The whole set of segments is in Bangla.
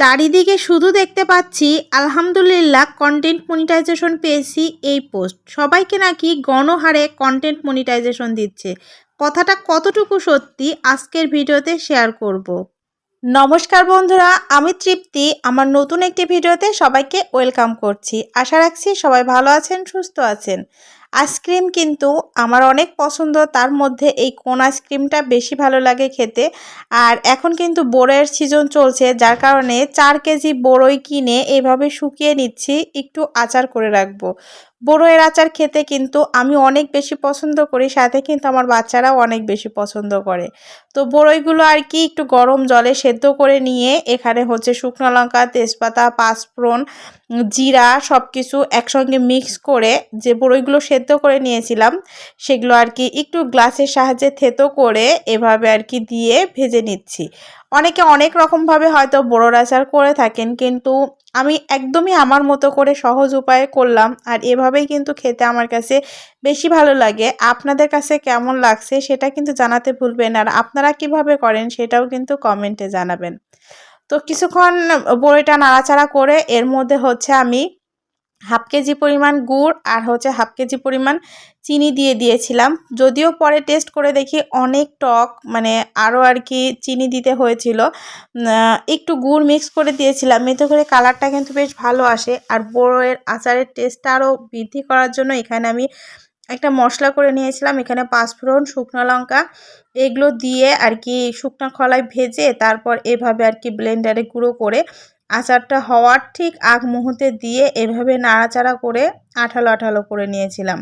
চারিদিকে শুধু দেখতে পাচ্ছি, আলহামদুলিল্লাহ কন্টেন্ট মনিটাইজেশন পেয়েছি এই পোস্ট সবাইকে নাকি গণহারে কন্টেন্ট মনিটাইজেশন দিচ্ছে। কথাটা কতটুকু সত্যি, আজকের ভিডিওতে শেয়ার করব। নমস্কার বন্ধুরা, আমি তৃপ্তি। আমার নতুন একটি ভিডিওতে সবাইকে ওয়েলকাম করছি। আশা রাখছি সবাই ভালো আছেন, সুস্থ আছেন। আইসক্রিম কিন্তু আমার অনেক পছন্দ, তার মধ্যে এই কোন আইসক্রিমটা বেশি ভালো লাগে খেতে। আর এখন কিন্তু বোরের সিজন চলছে, যার কারণে চার কেজি বড়ই কিনে এভাবে শুকিয়ে নিচ্ছি, একটু আচার করে রাখব। বড়ইয়ের আচার খেতে কিন্তু আমি অনেক বেশি পছন্দ করি, সাথে কিন্তু আমার বাচ্চারাও অনেক বেশি পছন্দ করে। তো বড়ইগুলো আর কি একটু গরম জলে সেদ্ধ করে নিয়ে এখানে হচ্ছে শুকনো লঙ্কা, তেজপাতা, পাঁচফোড়ন, জিরা সব কিছু একসঙ্গে মিক্স করে যে বড়ইগুলো সেদ্ধ করে নিয়েছিলাম, সেগুলো আর কি একটু গ্লাসের সাহায্যে থেতো করে এভাবে আর কি দিয়ে ভেজে নিচ্ছি। অনেকে অনেক রকমভাবে হয়তো বড়োর আচার করে থাকেন, কিন্তু আমি একদমই আমার মতো করে সহজ উপায়ে করলাম আর এভাবেই কিন্তু খেতে আমার কাছে বেশি ভালো লাগে। আপনাদের কাছে কেমন লাগছে সেটা কিন্তু জানাতে ভুলবেন আর আপনারা কীভাবে করেন সেটাও কিন্তু কমেন্টে জানাবেন। তো কিছুক্ষণ বইটা নাড়াচাড়া করে এর মধ্যে হচ্ছে আমি হাফ কেজি পরিমাণ গুড় আর হচ্ছে হাফ কেজি পরিমাণ চিনি দিয়ে দিয়েছিলাম। যদিও পরে টেস্ট করে দেখি অনেক টক মানে আরও আর কি চিনি দিতে হয়েছিল। একটু গুড় মিক্স করে দিয়েছিলাম, এতে করে কালারটা কিন্তু বেশ ভালো আসে। আর বড়োয়ের আচারের টেস্টটা আরও বৃদ্ধি করার জন্য এখানে আমি একটা মশলা করে নিয়েছিলাম। এখানে পাঁচফোড়ন, শুকনো লঙ্কা এগুলো দিয়ে আর কি শুকনো খলায় ভেজে তারপর এভাবে আর কি ব্লেন্ডারে গুঁড়ো করে আচারটা হওয়ার ঠিক আগ মুহূর্তে দিয়ে এভাবে নাড়াচাড়া করে আঠালো আঠালো করে নিয়েছিলাম।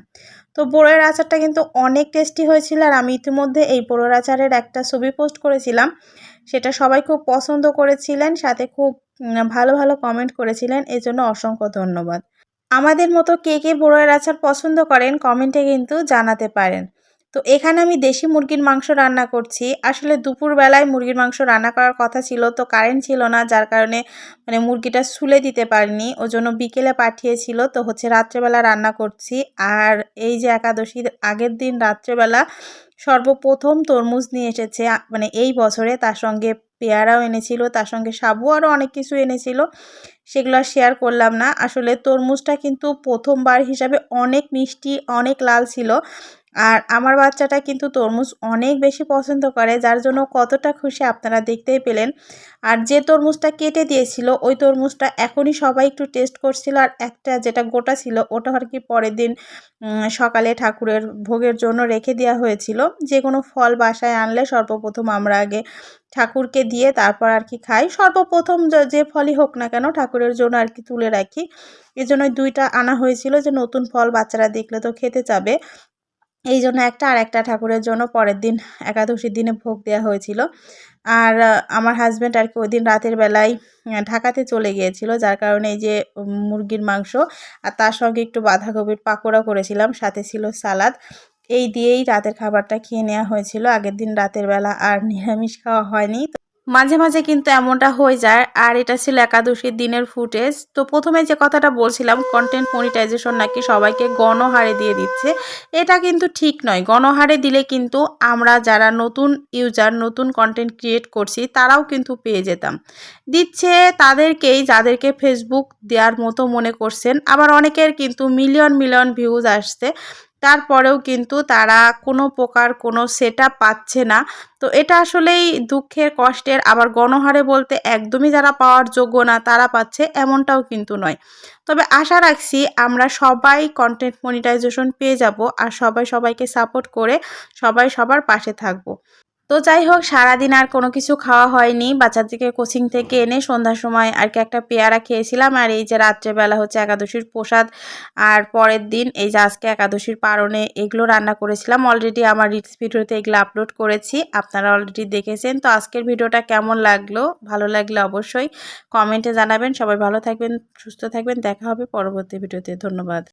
তো বড়ের আচারটা কিন্তু অনেক টেস্টি হয়েছিল আর আমি ইতিমধ্যে এই বড়ের আচারের একটা ছবি পোস্ট করেছিলাম। সেটা সবাই খুব পছন্দ করেছিলেন, সাথে খুব ভালো ভালো কমেন্ট করেছিলেন, এজন্য অসংখ্য ধন্যবাদ। আমাদের মতো কে কে বড়ের আচার পছন্দ করেন কমেন্টে কিন্তু জানাতে পারেন। তো এখানে আমি দেশি মুরগির মাংস রান্না করছি। আসলে দুপুরবেলায় মুরগির মাংস রান্না করার কথা ছিল, তো কারেন্ট ছিল না, যার কারণে মানে মুরগিটা সুলে দিতে পারিনি ও জন্য বিকেলে পাঠিয়েছিল, তো হচ্ছে রাত্রেবেলা রান্না করছি। আর এই যে একাদশীর আগের দিন রাত্রেবেলা সর্বপ্রথম তরমুজ নিয়ে এসেছে মানে এই বছরে, তার সঙ্গে পেয়ারাও এনেছিল, তার সঙ্গে সাবু আরও অনেক কিছু এনেছিল, সেগুলো শেয়ার করলাম না। আসলে তরমুজটা কিন্তু প্রথমবার হিসাবে অনেক মিষ্টি, অনেক লাল ছিল আর আমার বাচ্চাটা কিন্তু তরমুজ অনেক বেশি পছন্দ করে, যার জন্য কতটা খুশি আপনারা দেখতেই পেলেন। আর যে তরমুজটা কেটে দিয়েছিল, ওই তরমুজটা এখনই সবাই একটু টেস্ট করছিল আর একটা যেটা গোটা ছিল, ওটা আর কি পরের দিন সকালে ঠাকুরের ভোগের জন্য রেখে দেওয়া হয়েছিল। যে কোনো ফল বাসায় আনলে সর্বপ্রথম আমরা আগে ঠাকুরকে দিয়ে তারপর আর কি খাই। সর্বপ্রথম যে ফলই হোক না কেন ঠাকুরের জন্য আর কি তুলে রাখি। এজন্যই দুইটা আনা হয়েছিল যে নতুন ফল বাচ্চারা দেখলে তো খেতে চাবে। এই জন্য একটা আর একটা ঠাকুরের জন্য পরের দিন একাদশীর দিনে ভোগ দেওয়া হয়েছিল। আর আমার হাজব্যান্ড আর কি ওই দিন রাতের বেলায় ঢাকাতে চলে গিয়েছিল, যার কারণে এই যে মুরগির মাংস আর তার সঙ্গে একটু বাঁধাকপির পাকোড়া করেছিলাম, সাথে ছিল সালাদ। এই দিয়েই রাতের খাবারটা খেয়ে নেওয়া হয়েছিল। আগের দিন রাতের বেলা আর নিরামিষ খাওয়া হয়নি। মাঝে মাঝে কিন্তু এমনটা হয়ে যায়, আর এটা ছিল একাদশীর দিনের ফুটেজ। তো প্রথমে যে কথাটা বলছিলাম কন্টেন্ট মনিটাইজেশন নাকি সবাইকে গণহারে দিয়ে দিচ্ছে, এটা কিন্তু ঠিক নয়। গণহারে দিলে কিন্তু আমরা যারা নতুন ইউজার নতুন কন্টেন্ট ক্রিয়েট করছি, তারাও কিন্তু পেয়ে যেতাম। দিচ্ছে তাদেরকেই যাদেরকে ফেসবুক দেওয়ার মতো মনে করছেন, আবার অনেকের কিন্তু মিলিয়ন মিলিয়ন ভিউজ আসছে। তারপরেও কিন্তু তারা কোনো প্রকার কোনো সেট পাচ্ছে না। তো এটা আসলেই দুঃখের কষ্টের, আবার গণহারে বলতে একদমই যারা পাওয়ার যোগ্য না, তারা পাচ্ছে এমনটাও কিন্তু নয়। তবে আশা রাখছি আমরা সবাই কন্টেন্ট মনিটাইজেশন পেয়ে যাব আর সবাই সবাইকে সাপোর্ট করে সবাই সবার পাশে থাকব। তো যাই হোক, সারাদিন আর কোনো কিছু খাওয়া হয়নি। বাচ্চাদেরকে কোচিং থেকে এনে সন্ধ্যার সময় আর কি একটা পেয়ারা খেয়েছিলাম। আর এই যে রাত্রেবেলা হচ্ছে একাদশীর প্রসাদ আর পরের দিন এই যে আজকে একাদশীর পারণে এগুলো রান্না করেছিলাম। অলরেডি আমার রিলস ভিডিওতে এগুলো আপলোড করেছি। আপনারা অলরেডি দেখেছেন। তো আজকের ভিডিওটা কেমন লাগল? ভালো লাগলে অবশ্যই কমেন্টে জানাবেন। সবাই ভালো থাকবেন, সুস্থ থাকবেন। দেখা হবে পরবর্তী ভিডিওতে। ধন্যবাদ।